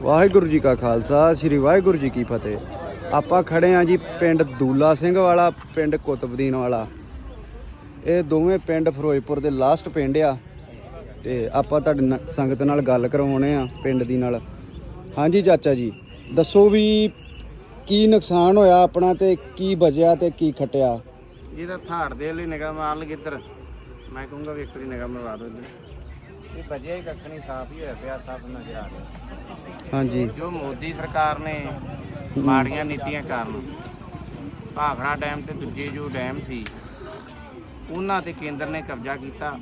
ਵਾਹਿਗੁਰੂ ਜੀ ਕਾ ਖਾਲਸਾ ਸ੍ਰੀ ਵਾਹਿਗੁਰੂ ਜੀ ਕੀ ਫਤਿਹ। ਆਪਾਂ ਖੜੇ ਆ ਜੀ ਪਿੰਡ ਦੂਲਾ ਸਿੰਘ ਵਾਲਾ ਪਿੰਡ ਕੁਤਬਦੀਨ ਵਾਲਾ। ਇਹ ਦੋਵੇਂ ਪਿੰਡ ਫਿਰੋਜ਼ਪੁਰ ਦੇ ਲਾਸਟ ਪਿੰਡ ਆ। ਤੇ ਆਪਾਂ ਤੁਹਾਡੇ ਸੰਗਤ ਨਾਲ ਗੱਲ ਕਰਵਾਉਣੇ ਆ ਪਿੰਡ ਦੀ ਨਾਲ। ਹਾਂਜੀ ਚਾਚਾ ਜੀ ਦੱਸੋ ਵੀ ਕੀ ਨੁਕਸਾਨ ਹੋਇਆ ਆਪਣਾ ਤੇ ਕੀ ਬਚਿਆ ਤੇ ਕੀ ਖਟਿਆ? ਜਿਹਦਾ ਥਾੜ ਦੇ ਲਈ ਨਿਗਾਹ ਮਾਰ ਲਈ ਇੱਧਰ ਮੈਂ ਕਹੂੰਗਾ ਵੀ ਇੱਕ ਵਾਰੀ ਨਿਗਾਹ ਮਰਵਾ ਦਿਓ ਇੱਧਰ। ਇਹ ਬਜਿਆ ਹੀ ਕੱਖ ਨਹੀਂ ਸਾਫ਼ ਹੀ ਹੋਇਆ ਪਿਆ ਸਾਫ਼ ਨਜ਼ਰ ਆ ਰਿਹਾ। ਹਾਂਜੀ। ਜੋ ਮੋਦੀ ਸਰਕਾਰ ਨੇ ਮਾੜੀਆਂ ਨੀਤੀਆਂ ਕਾਰਨ ਭਾਖੜਾ ਡੈਮ ਤੇ ਦੂਜੇ ਜੋ ਡੈਮ ਸੀ ਉਹਨਾਂ ਤੇ ਕੇਂਦਰ ਨੇ ਕਬਜ਼ਾ ਕੀਤਾ।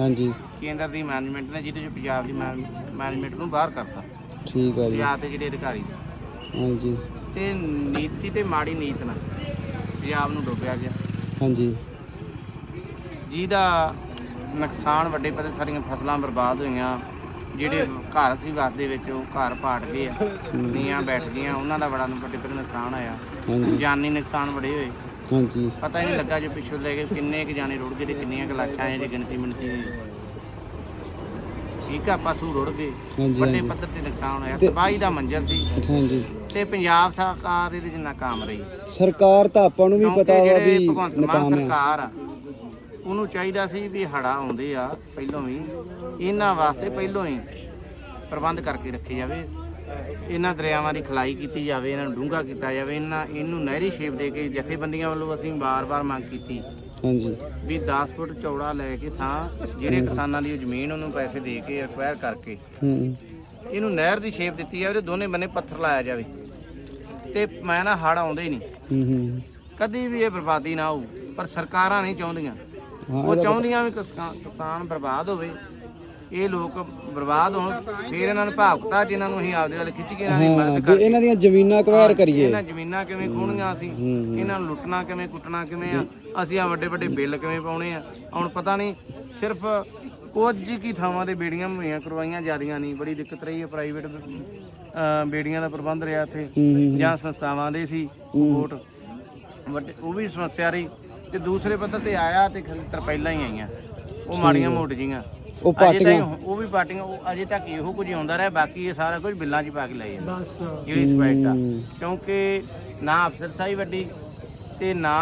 ਹਾਂਜੀ। ਕੇਂਦਰ ਦੀ ਮੈਨੇਜਮੈਂਟ ਨੇ ਜਿਹਦੇ ਚ ਪੰਜਾਬ ਦੀ ਮੈਨੇਜਮੈਂਟ ਨੂੰ ਬਾਹਰ ਕਰਤਾ। ਠੀਕ ਆ ਜੀ। ਪੰਜਾਬ ਤੇ ਜਿਹੜੇ ਅਧਿਕਾਰੀ ਸੀ। ਹਾਂਜੀ। ਤੇ ਨੀਤੀ ਤੇ ਮਾੜੀ ਨੀਤ ਨਾਲ ਪੰਜਾਬ ਨੂੰ ਡੋਬਿਆ ਗਿਆ। ਹਾਂਜੀ। ਜਿਹਦਾ ਨੁਕਸਾਨ ਵੱਡੇ ਪੱਧਰ ਸਾਰੀਆਂ ਫਸਲਾਂ ਬਰਬਾਦ ਹੋਈਆਂ। ਜਿਹੜੇ ਘਰ ਸੀ ਵਸਦੇ ਵਿੱਚ ਉਹ ਘਰ ਪਾਟ ਗਏ ਆ ਨੀਆਂ ਬੈਠ ਗਈਆਂ ਉਹਨਾਂ ਦਾ ਬੜਾ ਵੱਡੇ ਪੱਧਰ ਨੁਕਸਾਨ ਜਾਨੀ ਨੁਕਸਾਨ ਬੜੇ ਹੋਏ। ਹਾਂਜੀ। ਪਤਾ ਹੀ ਨਹੀਂ ਲੱਗਾ ਜੋ ਪਿੱਛੋਂ ਲੈ ਕੇ ਕਿੰਨੇ ਕੁ ਜਾਣੇ ਰੁੜ ਗਏ ਤੇ ਕਿੰਨੀਆਂ ਕੁ ਲਾਸ਼ਾਂ ਆਏ ਜੇ ਗਿਣਤੀ ਮਿਣਤੀ ਨਹੀਂ ਠੀਕ ਆ ਪਸ਼ੂ ਰੁੜ ਗਏ। ਵੱਡੇ। ਪੱਧਰ ਤੇ ਨੁਕਸਾਨ ਹੋਇਆ। ਤਬਾਹੀ ਦਾ ਮੰਜ਼ਰ ਸੀ। ਹਾਂਜੀ। ਤੇ ਪੰਜਾਬ ਸਰਕਾਰ ਇਹਦੇ 'ਚ ਨਾਕਾਮ ਰਹੀ। ਸਰਕਾਰ ਤਾਂ ਆਪਾਂ ਨੂੰ ਵੀ ਪਤਾ ਵਾ ਵੀ ਨਕਾਮ ਆ। ਸਰਕਾਰ ਆ ਉਹਨੂੰ ਚਾਹੀਦਾ ਸੀ ਵੀ ਹੜਾ ਆਉਂਦੇ ਆ ਪਹਿਲੋਂ ਵੀ ਇਹਨਾਂ ਵਾਸਤੇ ਪਹਿਲੋਂ ਹੀ ਪ੍ਰਬੰਧ ਕਰਕੇ ਰੱਖੇ ਜਾਵੇ। ਇਹਨਾਂ ਦਰਿਆਵਾਂ ਦੀ ਖਲਾਈ ਕੀਤੀ ਜਾਵੇ ਇਹਨਾਂ ਨੂੰ ਡੂੰਘਾ ਕੀਤਾ ਜਾਵੇ ਇਹਨਾਂ ਇਹਨੂੰ ਨਹਿਰੀ ਸ਼ੇਪ ਦੇ ਕੇ ਜਥੇਬੰਦੀਆਂ ਵੱਲੋਂ ਅਸੀਂ ਬਾਰ-ਬਾਰ ਮੰਗ ਕੀਤੀ ਹਾਂਜੀ। ਵੀ 10 ਫੁੱਟ ਚੌੜਾ ਲੈ ਕੇ ਥਾਂ ਜਿਹੜੇ ਕਿਸਾਨਾਂ ਦੀ ਜ਼ਮੀਨ ਉਹਨੂੰ ਪੈਸੇ ਦੇ ਕੇ ਐਕਵਾਇਰ ਕਰਕੇ ਹੂੰ। ਇਹਨੂੰ ਨਹਿਰ ਦੀ ਸ਼ੇਪ ਦਿੱਤੀ ਜਾਵੇ ਤੇ ਦੋਨੇ ਬੰਨੇ ਪੱਥਰ ਲਾਇਆ ਜਾਵੇ। ਤੇ ਮੈਂ ਨਾ ਹੜ ਆਉਂਦੇ ਹੀ ਨਹੀਂ ਹੂੰ ਹੂੰ। ਕਦੀ ਵੀ ਇਹ ਬਰਬਾਦੀ ਨਾ ਹੋਊ ਪਰ ਸਰਕਾਰਾਂ ਨਹੀਂ ਚਾਹੁੰਦੀਆਂ। ਉਹ ਚਾਹੁੰਦੀਆਂ ਵੀ ਕਿਸਾ- ਕਿਸਾਨ ਬਰਬਾਦ ਹੋਵੇ। ਇਹ ਲੋਕ ਬਰਬਾਦ ਹੋਣ ਫਿਰ ਇਹਨਾਂ ਨੂੰ ਭਾਵਕਤਾ ਜਿਨ੍ਹਾਂ ਨੂੰ ਅਸੀਂ ਆਪਦੇ ਵੱਲ ਖਿੱਚ ਕੇ ਇਹਨਾਂ ਦੀ ਮਦਦ ਵੀ ਇਹਨਾਂ ਦੀਆਂ ਜ਼ਮੀਨਾਂ ਕਵਾਇਰ ਕਰੀਏ। ਇਹਨਾਂ ਜ਼ਮੀਨਾਂ ਕਿਵੇਂ ਖੋਣੀਆਂ ਅਸੀਂ ਇਹਨਾਂ ਨੂੰ ਲੁੱਟਣਾ ਕਿਵੇਂ ਕੁੱਟਣਾ ਕਿਵੇਂ ਆ ਅਸੀਂ ਆ ਵੱਡੇ ਵੱਡੇ ਬਿੱਲ ਕਿਵੇਂ ਪਾਉਣੇ ਆ। ਹੁਣ ਪਤਾ ਨਹੀਂ ਸਿਰਫ ਕੁਝ ਕੀ ਥਾਵਾਂ ਦੇ ਬੇੜੀਆਂ ਮੁਹੱਈਆ ਕਰਵਾਈਆਂ ਜਾਂਦੀਆਂ ਨਹੀਂ ਬੜੀ ਦਿੱਕਤ ਰਹੀ ਹੈ ਪ੍ਰਾਈਵੇਟ ਬੇੜੀਆਂ ਦਾ ਪ੍ਰਬੰਧ ਰਿਹਾ ਇੱਥੇ। ਹੂੰ ਹੂੰ ਜਾਂ ਸੰਸਥਾਵਾਂ ਦੇ ਸੀ ਵੋਟ। ਵੱਡੇ ਉਹ ਵੀ ਸਮੱਸਿਆ ਰਹੀ। ਤੇ ਦੂਸਰੇ ਪੱਧਰ ਤੇ ਆਇਆ ਤੇ ਖੇਤਰ ਪਹਿਲਾਂ ਹੀ ਆਈਆਂ। ਉਹ ਮਾੜੀਆਂ ਮੋਟ ਜੀਆਂ। ਉਹ ਅਜੇ ਉਹ ਵੀ ਪਾਰਟੀਆਂ ਉਹ ਅਜੇ ਤੱਕ ਇਹੋ ਕੁਝ ਹੀ ਆਉਂਦਾ ਰਿਹਾ ਬਾਕੀ ਇਹ ਸਾਰਾ ਕੁਝ ਬਿੱਲਾਂ 'ਚ ਹੀ ਪਾ ਕੇ ਲਏ ਜਾਂਦੇ ਜਿਹੜੀ ਸਪੈਕਟ ਆ। ਕਿਉਂਕਿ ਨਾ ਅਫਸਰਸ਼ਾਹੀ ਵੱਡੀ ਤੇ ਨਾ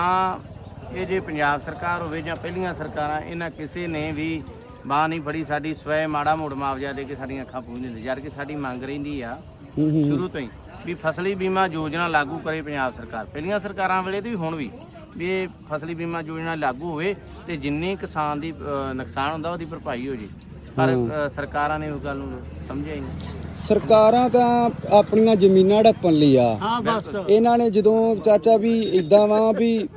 ਇਹ ਜੇ ਪੰਜਾਬ ਸਰਕਾਰ ਹੋਵੇ ਜਾਂ ਪਹਿਲੀਆਂ ਸਰਕਾਰਾਂ ਇਹਨਾਂ ਕਿਸੇ ਨੇ ਵੀ ਬਾਹ ਨਹੀਂ ਫੜੀ ਸਾਡੀ ਸਵੈ ਮਾੜਾ ਮੋੜ ਮੁਆਵਜ਼ਾ ਦੇ ਕੇ ਸਾਡੀਆਂ ਅੱਖਾਂ ਪੂੰਝ ਦਿੰਦੇ ਜਦ ਕਿ ਸਾਡੀ ਮੰਗ ਰਹਿੰਦੀ ਆ ਹੂੰ ਹੂੰ। ਸ਼ੁਰੂ ਤੋਂ ਹੀ ਵੀ ਫਸਲੀ ਬੀਮਾ ਯੋਜਨਾ ਲਾਗੂ ਕਰੇ ਪੰਜਾਬ ਸਰਕਾਰ। ਪਹਿਲੀਆਂ ਸਰਕਾਰਾਂ ਵੇਲੇ ਤੇ ਵੀ ਹੁਣ ਵੀ। ਵੀ ਇਹ ਫਸਲੀ ਬੀਮਾ ਯੋਜਨਾ ਲਾਗੂ ਹੋਵੇ ਤੇ ਜਿੰਨੀ ਕਿਸਾਨ ਦੀ ਅ, ਨੁਕਸਾਨ ਹੁੰਦਾ ਉਹਦੀ ਭਰਪਾਈ ਹੋ ਜੇ। ਪਰ ਅ, ਸਰਕਾਰਾਂ ਨੇ ਉਸ ਗੱਲ ਨੂੰ ਸਮਝਿਆ ਹੀ ਨਹੀਂ। ਸਰਕਾਰਾਂ ਤਾਂ ਆਪਣੀਆਂ ਜ਼ਮੀਨਾਂ ਢੱਪਣ ਲਈ ਆ। ਹਾਂ ਬਸ। ਇਹਨਾਂ ਨੇ ਜਦੋਂ ਚਾਚਾ ਵੀ ਇਦਾਂ ਵਾ ਵੀ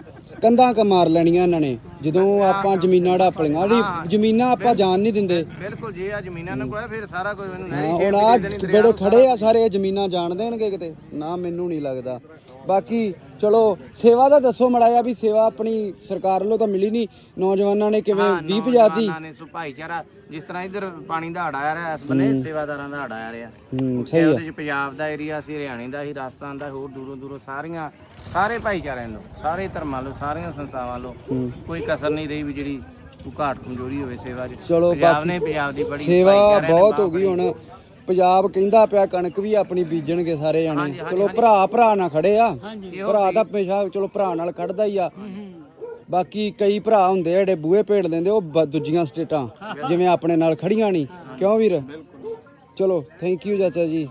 ਕੰਧਾਂ ਕ ਮਾਰ ਲੈਣੀਆਂ ਇਹਨਾਂ ਨੇ ਜਦੋਂ ਆਪਾਂ ਜ਼ਮੀਨਾਂ ਢੱਪ ਲਈਆਂ ਜਿਹੜੀ ਜ਼ਮੀਨਾਂ ਆਪਾਂ ਜਾਣ ਨਹੀਂ ਦਿੰਦੇ। ਬਿਲਕੁਲ ਜੇ ਆ ਜ਼ਮੀਨਾਂ ਨੂੰ ਕੋਲ ਫਿਰ ਸਾਰਾ ਕੁਝ ਇਹਨੂੰ ਨਹਿਰੀ ਹੁਣ ਆ ਜਿਹੜੇ ਖੜੇ ਆ ਸਾਰੇ ਇਹ ਜ਼ਮੀਨਾਂ ਜਾਣ ਦੇਣਗੇ ਕਿਤੇ। ਨਾ ਮੈਨੂੰ ਨਹੀਂ ਲੱਗਦਾ। ਬਾਕੀ ਚਲੋ ਸੇਵਾ ਦਾ ਦੱਸੋ ਮੜਾਇਆ ਵੀ ਸੇਵਾ ਆਪਣੀ ਸਰਕਾਰ ਵੱਲੋਂ ਤਾਂ ਮਿਲੀ ਨਹੀਂ। ਨੌਜਵਾਨਾਂ ਨੇ ਕਿਵੇਂ ਹਾਂ, 20 ਪੰਜਾਤੀ ਨੌਜਵਾਨਾਂ ਨੇ ਸੋ ਭਾਈਚਾਰਾ ਜਿਸ ਤਰ੍ਹਾਂ ਇੱਧਰ ਪਾਣੀ ਦਾ ਹੜ ਆ ਰਿਹਾ ਇਸ ਬੰਨੇ ਸੇਵਾਦਾਰਾਂ ਦਾ ਹੜ ਆ ਰਿਹਾ। ਹੂੰ ਸਹੀ ਉਹਦੇ ਚ ਪੰਜਾਬ ਦਾ ਏਰੀਆ ਸੀ ਹਰਿਆਣੇ ਦਾ ਸੀ ਰਾਜਸਥਾਨ ਦਾ ਹੋਰ ਦੂਰੋਂ ਦੂਰੋਂ ਸਾਰੀਆਂ ਸਾਰੇ ਭਾਈਚਾਰਿਆਂ ਨੂੰ ਸਾਰੇ ਧਰਮਾਂ ਲੋ ਸਾਰੀਆਂ ਸੰਸਥਾਵਾਂ ਲੋ ਕੋਈ ਕਸਰ ਨਹੀਂ ਰਹੀ ਵੀ ਜਿਹੜੀ ਕੋਈ ਘਾਟ ਕਮਜ਼ੋਰੀ ਹੋਵੇ ਸੇਵਾ 'ਚ। ਚਲੋ ਪੰਜਾਬ ਨੇ ਪੰਜਾਬ ਦੀ ਬੜੀ ਸੇਵਾ ਨੇ ਬਹੁਤ ਬਾਂਹ ਹੋ ਗਈ ਹੁਣ। ਪੰਜਾਬ ਕਹਿੰਦਾ ਪਿਆ ਕਣਕ ਵੀ ਆਪਣੀ ਬੀਜਣਗੇ ਸਾਰੇ ਜਾਣੇ। ਚਲੋ ਭਰਾ ਭਰਾ ਨਾਲ ਖੜੇ ਆ। ਭਰਾ ਤਾਂ ਹਮੇਸ਼ਾ ਚਲੋ ਭਰਾ ਨਾਲ ਖੜਦਾ ਹੀ ਆ। ਬਾਕੀ ਕਈ ਭਰਾ ਹੁੰਦੇ ਆ ਜਿਹੜੇ ਬੂਹੇ ਭੇੜ ਲੈਂਦੇ ਉਹ ਦੂਜੀਆਂ ਸਟੇਟਾਂ ਜਿਵੇਂ ਆਪਣੇ ਨਾਲ ਖੜੀਆਂ ਨਹੀਂ। ਕਿਉਂ ਵੀਰ? ਚਲੋ ਥੈਂਕ ਯੂ ਚਾਚਾ ਜੀ।